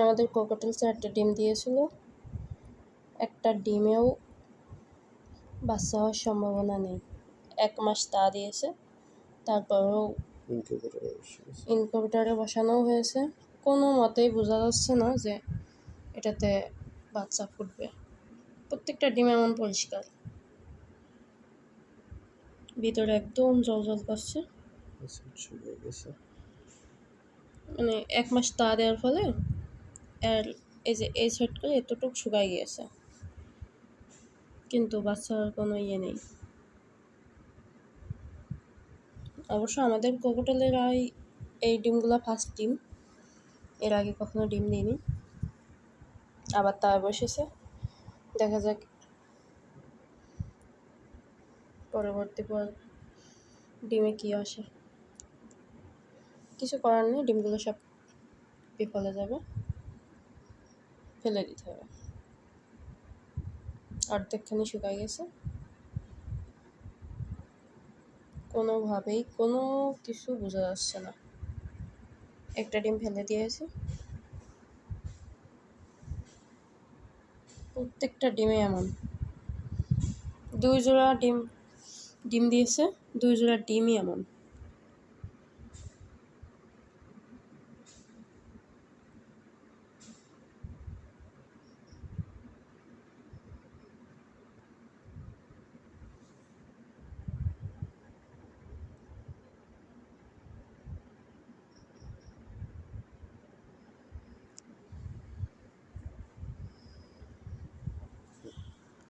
আমাদের কোকোটেল চারটে ডিম দিয়েছিল। একটা ডিমেও বাচ্চা হওয়ার সম্ভাবনা নেই। এক মাস তা দিয়েছে। তারপরেও ইনকিউবেটরে বসানো হয়েছে। কোনো মতেই বোঝা যাচ্ছে না যে এটাতে বাচ্চা ফুটবে। প্রত্যেকটা ডিম এমন পরিষ্কার। ভিতরে একদম জল জল করছে। মানে এক মাস তা দেওয়ার ফলে এই যে, এই সাইড করে এতটুকু শুকাই গিয়েছে। কিন্তু বাচ্চার কোনো ইয়ে নেই। অবশ্য আমাদের কোকোটেলের এই ডিমগুলো ফার্স্ট ডিম। এর আগে কখনো ডিম দিইনি। আবার তা বসেছে। দেখা যাক। পরবর্তী পর ডিমে কী আসে। কিছু করার নেই, ডিমগুলো সব বিফলে যাবে। ফেলে দিতে হবে। অর্ধেকখানি শুকাই গেছে। কোনোভাবেই কোনো কিছু বোঝা যাচ্ছে না। একটা ডিম ফেলে দিয়েছে। প্রত্যেকটা ডিমে এমন। দুই জোড়া ডিম ডিম দিয়েছে, দুই জোড়া ডিমই এমন।